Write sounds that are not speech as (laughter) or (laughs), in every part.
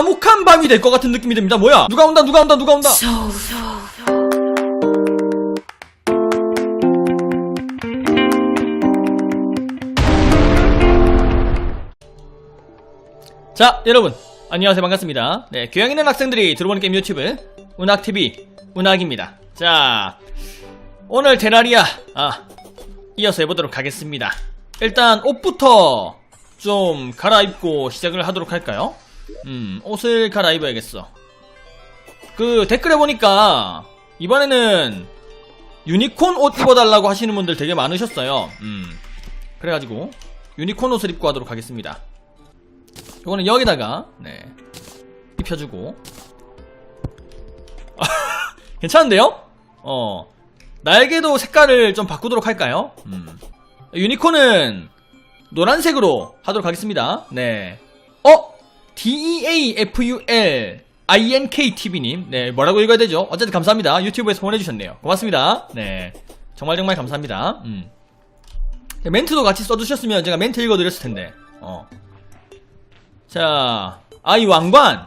참혹한 밤이 될 것 같은 느낌이 듭니다. 뭐야? 누가 온다, 누가 온다, 누가 온다. 자, 여러분. 안녕하세요. 반갑습니다. 네, 교양 있는 학생들이 들어보는 게임 유튜브, 운학TV, 운학입니다. 자, 오늘 테라리아, 아, 이어서 해보도록 하겠습니다. 일단, 옷부터 좀 갈아입고 시작을 하도록 할까요? 음, 옷을 갈아입어야겠어. 그, 댓글에 보니까, 이번에는, 유니콘 옷 입어달라고 하시는 분들 되게 많으셨어요. 음, 그래가지고, 유니콘 옷을 입고 하도록 하겠습니다. 요거는 여기다가 네 입혀주고 (laughs) 괜찮은데요? 어 날개도 색깔을 좀 바꾸도록 할까요? 음. 유니콘은 노란색으로 하도록 하겠습니다. 네. 어? DEAFUL INKTV님. 네, 뭐라고 읽어야 되죠? 어쨌든 감사합니다. 유튜브에서 보내주셨네요. 고맙습니다. 네. 정말 정말 감사합니다. 음. 멘트도 같이 써주셨으면 제가 멘트 읽어드렸을 텐데. 어. 자, 아이 왕관.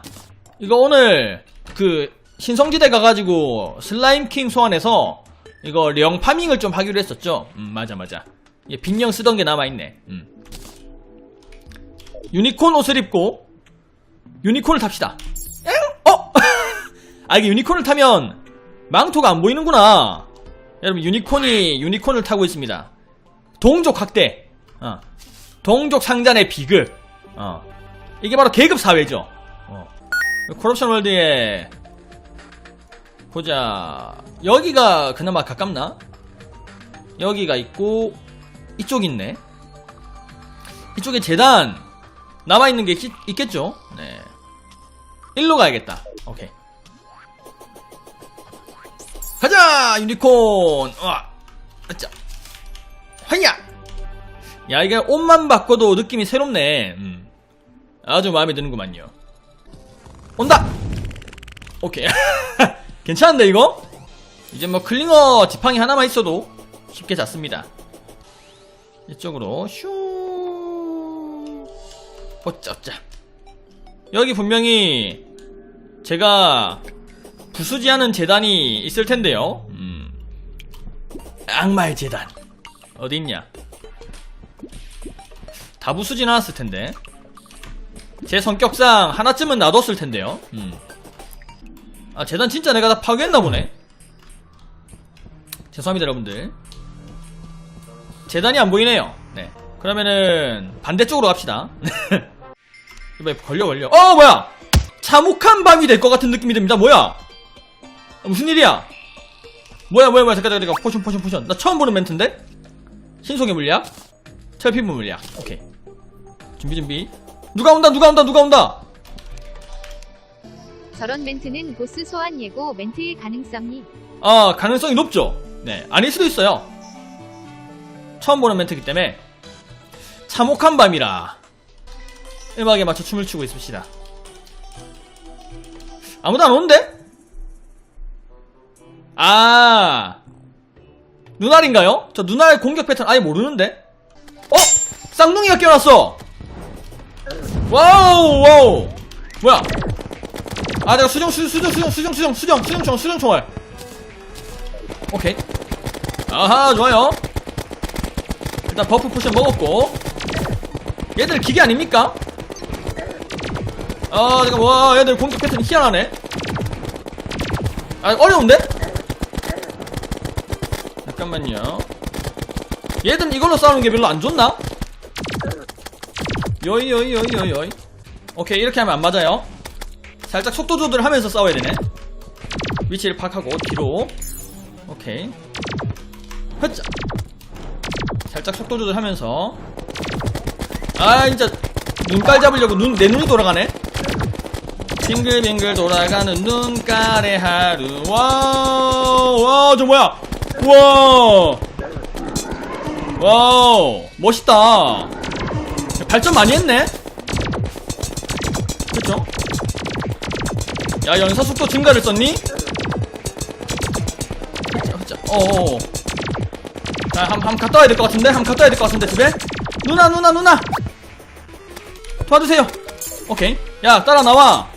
이거 오늘 그 신성지대 가가지고 슬라임킹 소환해서 이거 령 파밍을 좀 하기로 했었죠. 음, 맞아 맞아. 예, 빈령 쓰던 게 남아있네. 음. 유니콘 옷을 입고 유니콘을 탑시다. 엥? 어? (laughs) 아 이게 유니콘을 타면 망토가 안 보이는구나. 여러분 유니콘이 유니콘을 타고 있습니다. 동족 학대. 어. 동족 상잔의 비극. 어. 이게 바로 계급 사회죠. 어. 콜옵션 월드에 보자. 여기가 그나마 가깝나? 여기가 있고 이쪽 있네. 이쪽에 재단 남아 있는 게 있, 있겠죠? 네. 일로 가야겠다. 오케이. 가자 유니콘. 와. 아짜. 하야. 야 이게 옷만 바꿔도 느낌이 새롭네. 음. 아주 마음에 드는구만요. 온다! 오케이. (laughs) 괜찮은데, 이거? 이제 뭐 클링어 지팡이 하나만 있어도 쉽게 잡습니다. 이쪽으로, 슈. 어쩌자. 여기 분명히 제가 부수지하는 재단이 있을 텐데요. 음. 악마의 재단. 어디 있냐? 다 부수진 않았을 텐데. 제 성격상 하나쯤은 놔뒀을 텐데요. 음. 아 재단 진짜 내가 다 파괴했나 보네. 죄송합니다 여러분들. 재단이 안 보이네요. 네. 그러면은 반대쪽으로 갑시다. (laughs) 이번에 걸려 걸려. 어 뭐야? 참혹한 밤이 될 것 같은 느낌이 듭니다. 뭐야? 아, 무슨 일이야? 뭐야 뭐야 뭐야 잠깐 잠깐 잠깐 포션 포션 포션. 나 처음 보는 멘트인데? 신속의 물약? 철피부 물약. 오케이. 준비 준비. 누가 온다 누가 온다 누가 온다 저런 멘트는 보스 소환 예고 멘트일 가능성이 아 가능성이 높죠 네 아닐 수도 있어요 처음 보는 멘트이기 때문에 참혹한 밤이라 음악에 맞춰 춤을 추고 있읍시다 아무도 안 오는데? 아 눈알인가요? 저 눈알 공격 패턴 아예 모르는데? 어? 쌍둥이가 깨어났어 와우 와우 뭐야 아 내가 수정 수, 수정 수정 수정 수정 수정 수정총 수정총알 오케이 아하 좋아요 일단 버프 포션 먹었고 얘들 기계 아닙니까? 아 잠깐 와 얘들 공격 패턴이 희한하네. 아 어려운데? 잠깐만요. 얘들은 이걸로 싸우는 게 별로 안 좋나? 요이 오케이 이렇게 하면 안 맞아요. 살짝 속도 조절을 하면서 싸워야 되네. 위치를 파악하고 뒤로. 오케이. 흐짜 살짝 속도 조절하면서. 아 진짜 눈깔 잡으려고 눈 내 눈이 돌아가네 빙글빙글 돌아가는 눈깔의 하루 와와저 뭐야 우와 와우 멋있다 발전 많이 했네? 그쵸? 야, 연사 속도 증가를 썼니? 어어. 자, 한, 한 갔다 와야 될 것 같은데? 한 갔다 와야 될 것 같은데, 집에? 누나, 누나, 누나! 도와주세요! 오케이. 야, 따라 나와!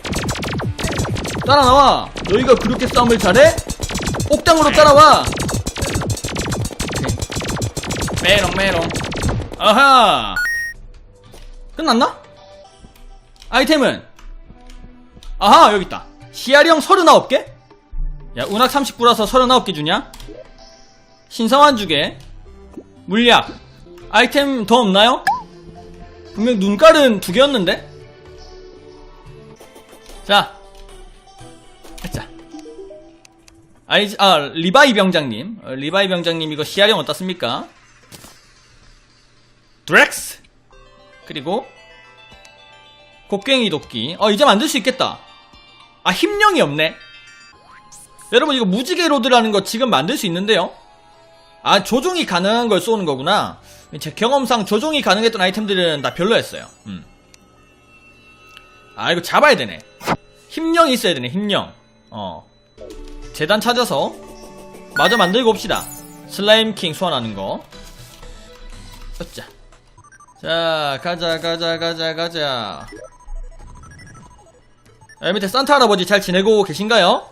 따라 나와. 너희가 그렇게 싸움을 잘해? 옥당으로 따라와. 메롱 메롱. 아하. 끝났나? 아이템은 아하 여기 있다. 시야령 39개? 야 운학 39라서 39개 주냐? 신성한 주게 물약 아이템 더 없나요? 분명 눈깔은 두 개였는데? 자 자. 아이, 아, 리바이 병장님. 어, 리바이 병장님 이거 시야령 어떻습니까? 드렉스! 그리고, 곡괭이 도끼. 어, 이제 만들 수 있겠다. 아, 힘령이 없네. 여러분, 이거 무지개 로드라는 거 지금 만들 수 있는데요? 아, 조종이 가능한 걸 쏘는 거구나. 제 경험상 조종이 가능했던 아이템들은 다 별로였어요. 음. 아, 이거 잡아야 되네. 힘령이 있어야 되네, 힘령. 어. 재단 찾아서 마저 만들고 옵시다. 슬라임킹 소환하는 거. 어짜. 자, 가자, 가자, 가자, 가자. 아, 밑에 산타 할아버지 잘 지내고 계신가요?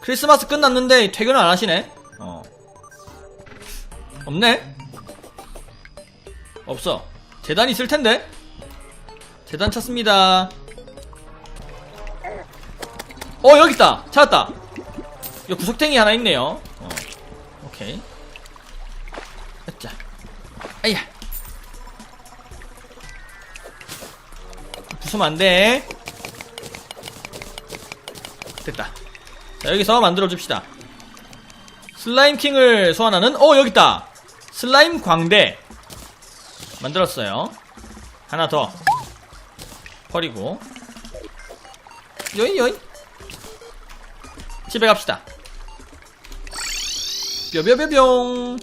크리스마스 끝났는데 퇴근을 안 하시네? 어. 없네? 없어. 재단 있을 텐데? 재단 찾습니다. 어, 여기 있다! 찾았다! 이 구석탱이 하나 있네요. 어. 오케이. 자. 아야. 부수면 안 돼. 됐다. 자, 여기서 만들어 줍시다. 슬라임 킹을 소환하는, 어, 여기 있다! 슬라임 광대. 만들었어요. 하나 더. 버리고. 요이, 요이. 집에 갑시다. 뾰뾰뾰뿅.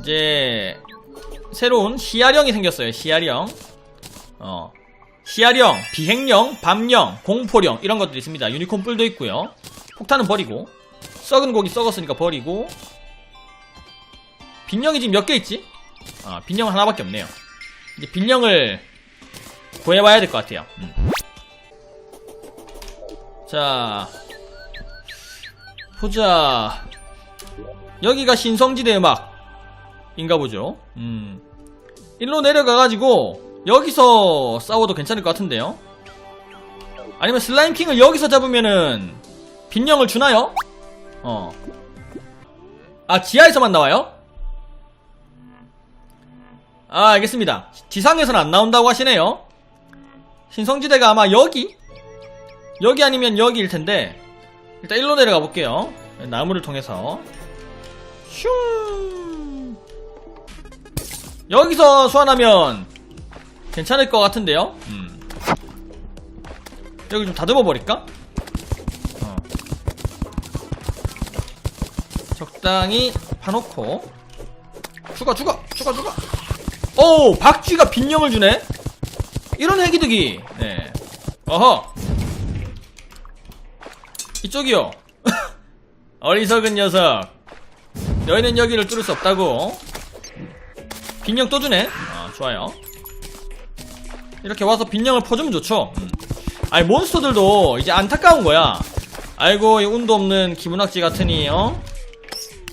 이제 새로운 시야령이 생겼어요. 시야령. 어. 시야령, 비행령, 밤령, 공포령 이런 것들이 있습니다. 유니콘 뿔도 있고요. 폭탄은 버리고 썩은 고기 썩었으니까 버리고 빈령이 지금 몇 개 있지? 아, 빈령은 하나밖에 없네요. 이제 빈령을 구해봐야 될 것 같아요. 음. 자, 보자. 여기가 신성지대 음악인가 보죠. 음. 일로 내려가가지고 여기서 싸워도 괜찮을 것 같은데요. 아니면 슬라임킹을 여기서 잡으면은 빈령을 주나요? 어. 아 지하에서만 나와요? 아 알겠습니다. 지상에서는 안 나온다고 하시네요. 신성지대가 아마 여기? 여기 아니면 여기일 텐데 일단 일로 내려가 볼게요. 나무를 통해서 슝 여기서 소환하면 괜찮을 것 같은데요. 음. 여기 좀 다듬어 버릴까? 어. 적당히 파놓고 죽어 죽어 죽어 죽어. 오 박쥐가 빈령을 주네. 이런 해기득이. 네. 어허. 이쪽이요. (laughs) 어리석은 녀석. 너희는 여기를 뚫을 수 없다고. 빈령 또 주네. 아, 좋아요. 이렇게 와서 빈령을 퍼주면 좋죠. 음. 아니, 몬스터들도 이제 안타까운 거야. 아이고, 이 운도 없는 기문학지 같으니, 어?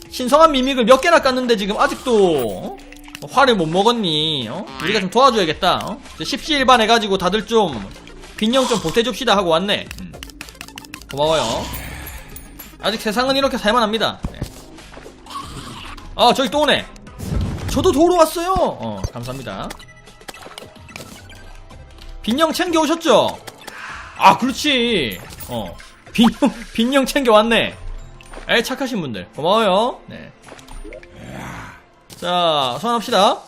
신성한 미믹을 몇 개나 깠는데 지금 아직도, 어? 화를 못 먹었니, 어? 우리가 좀 도와줘야겠다, 어? 십시일반 해가지고 다들 좀, 빈령 좀 보태줍시다 하고 왔네. 음. 고마워요. 아직 세상은 이렇게 살만합니다. 네. 아, 저기 또 오네. 저도 도로 왔어요. 어, 감사합니다. 빈형 챙겨 오셨죠? 아, 그렇지. 어, 빈형 (laughs) 빈형 챙겨 왔네. 에 착하신 분들 고마워요. 네. 자, 소환합시다.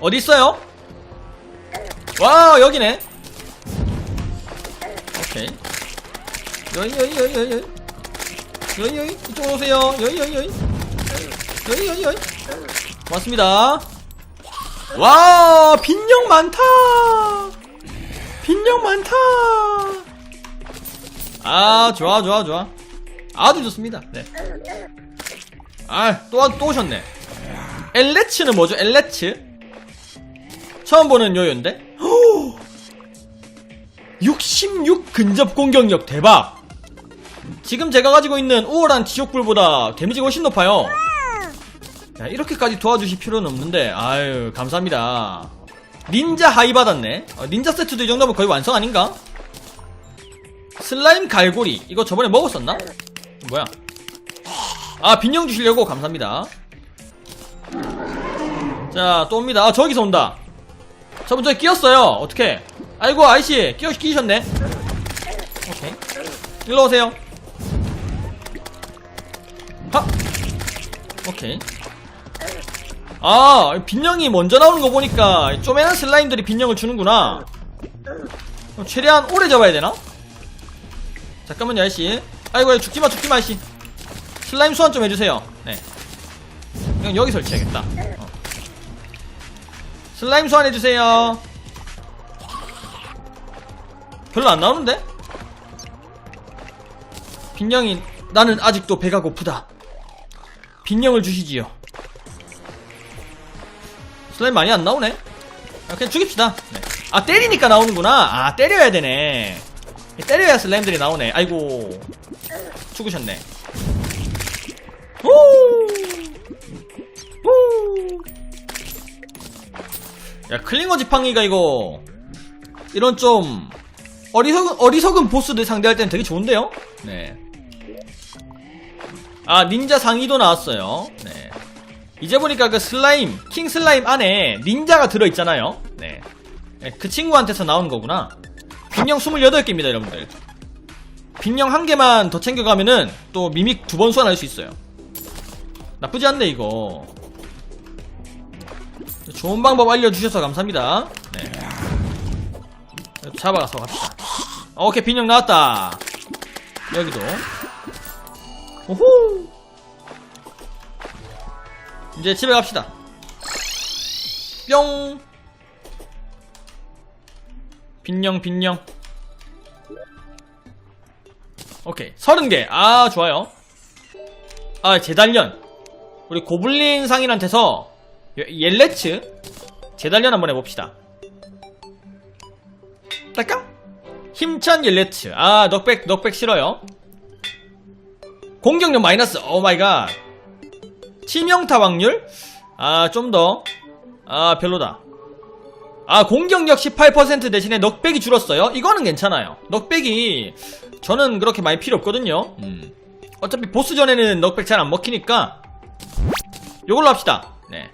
어디 있어요? 와, 여기네. 오케이. 여기 여기 여기 여기 여기 여기 이쪽으로 오세요. 여기 여기 여기 여기 여기 여기 왔습니다. 와 빈령 많다. 빈령 많다. 아 좋아 좋아 좋아. 아주 좋습니다. 네. 아또 또 오셨네. 엘레츠는 뭐죠? 엘레츠? 처음 보는 요요인데? 헉, 66 근접 공격력 대박! 지금 제가 가지고 있는 우월한 지옥불보다 데미지가 훨씬 높아요. 야, 이렇게까지 도와주실 필요는 없는데, 아유, 감사합니다. 닌자 하이 받았네. 어, 닌자 세트도 이 정도면 거의 완성 아닌가? 슬라임 갈고리. 이거 저번에 먹었었나? 뭐야? 아, 빈형 주시려고 감사합니다. 자, 또 옵니다. 아, 저기서 온다. 저분 저기 끼었어요. 어떻게? 아이고, 아이씨, 끼어, 끼셨네. 오케이. 일로 오세요. 하! 오케이. 아, 빈형이 먼저 나오는 거 보니까 쪼매난 슬라임들이 빈형을 주는구나. 최대한 오래 잡아야 되나? 잠깐만요, 아이씨. 아이고, 죽지마, 죽지마, 아이씨. 슬라임 소환 좀 해주세요. 네. 그냥 여기 설치해야겠다. 어. 슬라임 소환해주세요. 별로 안 나오는데? 빈형이, 나는 아직도 배가 고프다. 빈형을 주시지요. 슬라임 많이 안 나오네? 아, 그냥 죽입시다. 네. 아, 때리니까 나오는구나. 아, 때려야 되네. 때려야 슬라임들이 나오네. 아이고. 죽으셨네. 오! 오! 야, 클링어 지팡이가 이거, 이런 좀, 어리석은, 어리석은 보스들 상대할 때는 되게 좋은데요? 네. 아, 닌자 상의도 나왔어요. 네. 이제 보니까 그 슬라임, 킹 슬라임 안에 닌자가 들어있잖아요. 네. 네, 그 친구한테서 나온 거구나. 빈형 28개입니다, 여러분들. 빈형 한 개만 더 챙겨가면은 또 미믹 두 번 소환할 수 있어요. 나쁘지 않네, 이거. 좋은 방법 알려주셔서 감사합니다. 네. 잡아가서 갑시다. 어, 오케이, 빈형 나왔다. 여기도. 오호! 이제 집에 갑시다. 뿅! 빈령, 빈령. 오케이. 서른 개. 아, 좋아요. 아, 재단련. 우리 고블린 상인한테서 예- 옐레츠 재단련 한번 해봅시다. 딸까? 힘찬 옐레츠. 아, 넉백, 넉백 싫어요. 공격력 마이너스. 오 마이 갓. 치명타 확률? 아, 좀 더. 아, 별로다. 아, 공격력 18% 대신에 넉백이 줄었어요? 이거는 괜찮아요. 넉백이 저는 그렇게 많이 필요 없거든요. 음. 어차피 보스전에는 넉백 잘 안 먹히니까 요걸로 합시다. 네.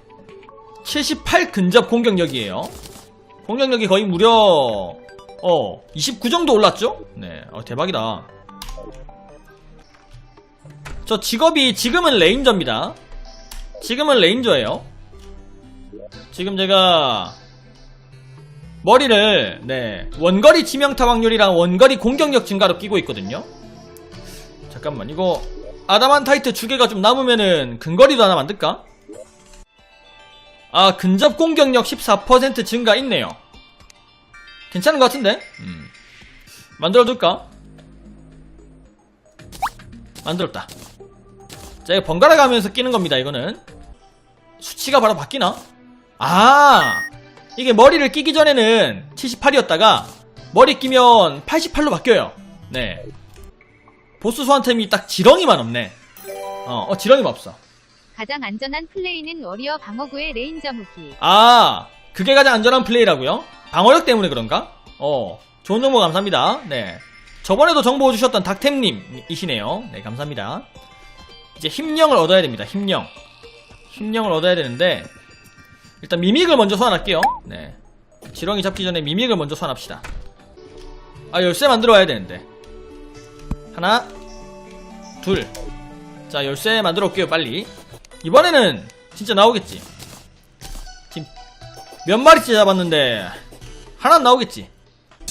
78 근접 공격력이에요. 공격력이 거의 무려 어, 29 정도 올랐죠? 네. 어, 대박이다. 저 직업이 지금은 레인저입니다. 지금은 레인저예요. 지금 제가 머리를 네 원거리 치명타 확률이랑 원거리 공격력 증가로 끼고 있거든요. 잠깐만 이거 아담한 타이트 두 개가 좀 남으면은 근거리도 하나 만들까? 아 근접 공격력 14% 증가 있네요. 괜찮은 것 같은데? 음. 만들어둘까? 만들었다. 자, 이거 번갈아 가면서 끼는 겁니다, 이거는. 수치가 바로 바뀌나? 아! 이게 머리를 끼기 전에는 78이었다가, 머리 끼면 88로 바뀌어요. 네. 보스 소환템이 딱 지렁이만 없네. 어, 어, 지렁이만 없어. 가장 안전한 플레이는 워리어 방어구의 레인저 무기. 아, 그게 가장 안전한 플레이라고요? 방어력 때문에 그런가? 어, 좋은 정보 감사합니다. 네. 저번에도 정보 주셨던 닥템님이시네요. 네, 감사합니다. 이제 힘령을 얻어야 됩니다. 힘령. 힘령을 얻어야 되는데, 일단 미믹을 먼저 소환할게요. 네. 지렁이 잡기 전에 미믹을 먼저 소환합시다. 아, 열쇠 만들어 와야 되는데. 하나, 둘. 자, 열쇠 만들어 올게요, 빨리. 이번에는 진짜 나오겠지. 지금 몇 마리째 잡았는데 하나 나오겠지.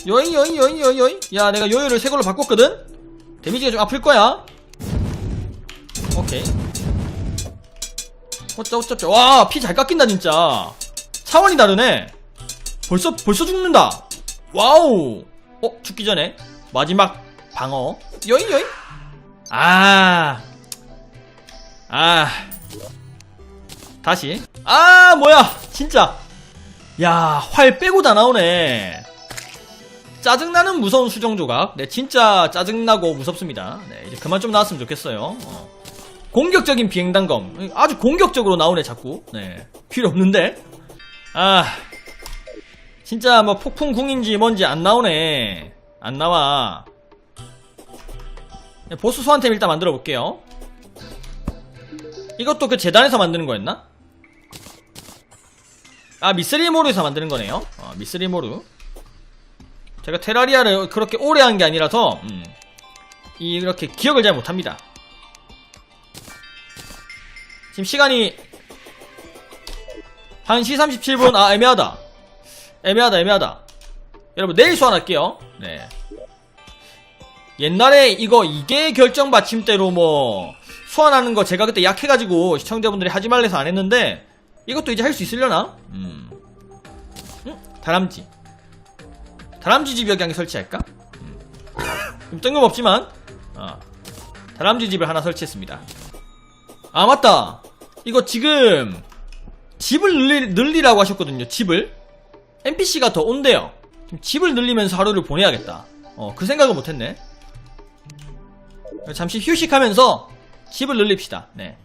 요잉 요잉 요잉 요잉 요잉. 야 내가 요요를 새 걸로 바꿨거든. 데미지가 좀 아플 거야. 오케이. 어쩌 어쩌 와피 잘 깎인다 진짜. 차원이 다르네. 벌써 벌써 죽는다. 와우. 어 죽기 전에 마지막 방어. 요잉 요잉. 아. 아. 다시. 아, 뭐야. 진짜. 야, 활 빼고 다 나오네. 짜증나는 무서운 수정 조각. 네, 진짜 짜증나고 무섭습니다. 네, 이제 그만 좀 나왔으면 좋겠어요. 어. 공격적인 비행단검. 아주 공격적으로 나오네, 자꾸. 네, 필요 없는데. 아, 진짜 뭐 폭풍궁인지 뭔지 안 나오네. 안 나와. 네, 보스 소환템 일단 만들어 볼게요. 이것도 그 재단에서 만드는 거였나? 아 미스리모르에서 만드는 거네요. 어, 미스리모르. 제가 테라리아를 그렇게 오래 한 게 아니라서 음, 이렇게 기억을 잘 못합니다. 지금 시간이 1시 37분. 아 애매하다. 애매하다 애매하다. 여러분 내일 소환할게요. 네. 옛날에 이거 이게 결정 받침대로 뭐 소환하는 거 제가 그때 약해가지고 시청자분들이 하지 말래서 안 했는데 이것도 이제 할 수 있으려나? 음. 음? 다람쥐. 다람쥐 집 여기 한 개 설치할까? 음. 좀 뜬금없지만, 어. 다람쥐 집을 하나 설치했습니다. 아, 맞다. 이거 지금, 집을 늘리, 늘리라고 하셨거든요, 집을. NPC가 더 온대요. 집을 늘리면서 하루를 보내야겠다. 어, 그 생각을 못했네. 잠시 휴식하면서 집을 늘립시다. 네.